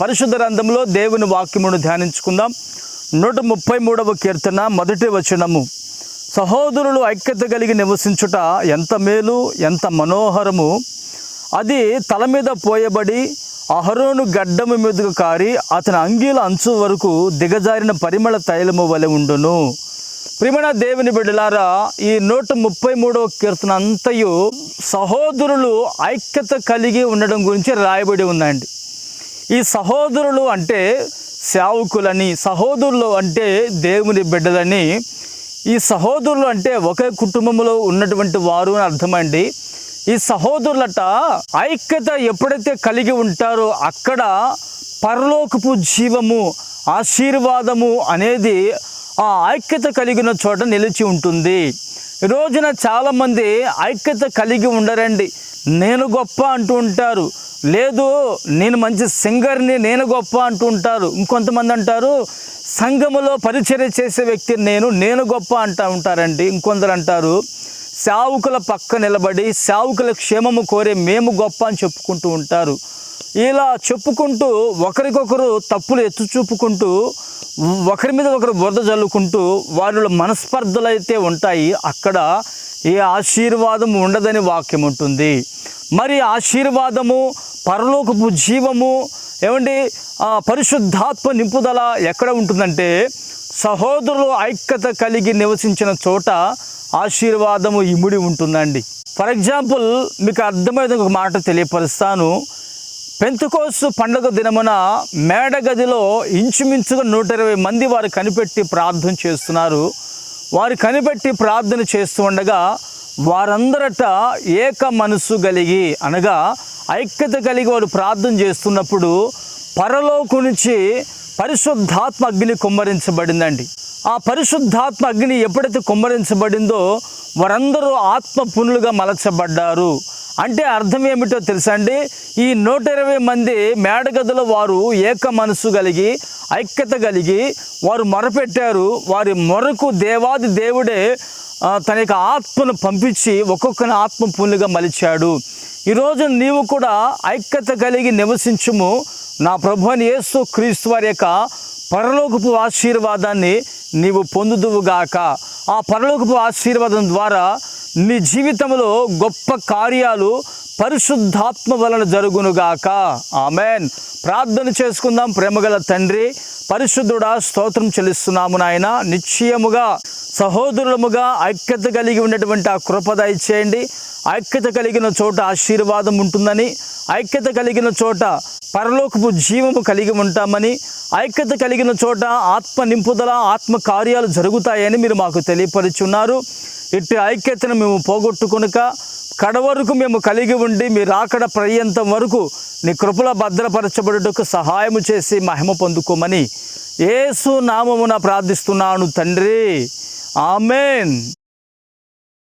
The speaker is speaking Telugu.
పరిశుద్ధ రంధంలో దేవుని వాక్యమును ధ్యానించుకుందాం. నూట ముప్పై మూడవ కీర్తన మొదటి వచనము. సహోదరులు ఐక్యత కలిగి నివసించుట ఎంత మేలు ఎంత మనోహరము. అది తల మీద పోయబడి అహరోను గడ్డము మీదుగా కారి అతని అంగీల అంచు వరకు దిగజారిన పరిమళ తైలము వలె ఉండును. ప్రిమణ దేవుని బిడ్డలారా ఈ నూట ముప్పై మూడవ కీర్తన అంతయు సహోదరులు ఐక్యత కలిగి ఉండడం గురించి రాయబడి ఉందండి. ఈ సహోదరులు అంటే సేవకులని సహోదరులు అంటే దేవుని బిడ్డలని. ఈ సహోదరులు అంటే ఒకే కుటుంబంలో ఉన్నటువంటి వారు అని అర్థమండి. ఈ సహోదరులట ఐక్యత ఎప్పుడైతే కలిగి ఉంటారో అక్కడ పరలోకపు జీవము ఆశీర్వాదము అనేది ఆ ఐక్యత కలిగిన చోట నిలిచి ఉంటుంది. ఈ రోజున చాలామంది ఐక్యత కలిగి ఉండరండి. నేను గొప్ప అంటూ ఉంటారు. లేదు నేను మంచి సింగర్ని నేను గొప్ప అంటూ ఉంటారు. ఇంకొంతమంది అంటారు సంఘములో పరిచర్య చేసే వ్యక్తి నేను నేను గొప్ప అంటూ ఉంటారండి. ఇంకొందరు అంటారు సావుకుల పక్క నిలబడి సావుకుల క్షేమము కోరే మేము గొప్ప అని చెప్పుకుంటూ ఉంటారు. ఇలా చెప్పుకుంటూ ఒకరికొకరు తప్పులు ఎత్తు చూపుకుంటూ ఒకరి మీద ఒకరు బురద జల్లుకుంటూ వారిలో మనస్పర్ధలు అయితే ఉంటాయి అక్కడ ఏ ఆశీర్వాదం ఉండదని వాక్యం ఉంటుంది. మరి ఆశీర్వాదము పరలోకపు జీవము ఏమండి? పరిశుద్ధాత్మ నింపుదల ఎక్కడ ఉంటుందంటే సహోదరులు ఐక్యత కలిగి నివసించిన చోట ఆశీర్వాదము ఇముడి ఉంటుందండి. ఫర్ ఎగ్జాంపుల్ మీకు అర్థమైన ఒక మాట తెలియపరుస్తాను. పెంతుకోసు పండుగ దినమున మేడగదిలో ఇంచుమించుగా నూట ఇరవై మంది వారు కనిపెట్టి ప్రార్థన చేస్తున్నారు. వారు కనిపెట్టి ప్రార్థన చేస్తూ ఉండగా వారందరట ఏక మనసు కలిగి అనగా ఐక్యత కలిగి వారు ప్రార్థన చేస్తున్నప్పుడు పరలోకు నుంచి పరిశుద్ధాత్మ అగ్ని కుమ్మరించబడిందండి. ఆ పరిశుద్ధాత్మ అగ్ని ఎప్పుడైతే కుమ్మరించబడిందో వారందరూ ఆత్మ పునులుగా మలచబడ్డారు. అంటే అర్థం ఏమిటో తెలుసా అండి? ఈ నూట ఇరవై మంది మేడగదుల వారు ఏక మనసు కలిగి ఐక్యత కలిగి వారు మొరపెట్టారు. వారి మొరకు దేవాది దేవుడే తన యొక్క ఆత్మను పంపించి ఒక్కొక్కని ఆత్మ పుల్లుగా మలిచాడు ఈరోజు నీవు కూడా ఐక్యత కలిగి నివసించుము. నా ప్రభు అని యేసు క్రీస్తు వారి యొక్క పరలోకపు ఆశీర్వాదాన్ని నీవు పొందుదువుగాక. ఆ పరలోకపు ఆశీర్వాదం ద్వారా నీ జీవితంలో గొప్ప కార్యాలు పరిశుద్ధాత్మ వలన జరుగునుగాక. ఆమెన్. ప్రార్థన చేసుకుందాం ప్రేమగల తండ్రి. పరిశుద్ధుడా స్తోత్రం చెల్లిస్తున్నాము నాయన. నిశ్చయముగా సహోదరులముగా ఐక్యత కలిగి ఉన్నటువంటి ఆ కృపద ఇచ్చేయండి ఐక్యత కలిగిన చోట ఆశీర్వాదం ఉంటుందని ఐక్యత కలిగిన చోట పరలోకపు జీవము కలిగి ఉంటామని ఐక్యత కలిగిన చోట ఆత్మ నింపుదల ఆత్మ కార్యాలు జరుగుతాయని మీరు మాకు తెలియపరుచున్నారు. ఇట్టి ఐక్యతను మేము పోగొట్టుకునక కడవరకు మేము కలిగి ఉండి మీరు రాకడ పర్యంతం వరకు నీ కృపల భద్రపరచబడుటకు సహాయము చేసి మహిమ పొందుకోమని ఏసు నామమున ప్రార్థిస్తున్నాను తండ్రి. ఆమెన్.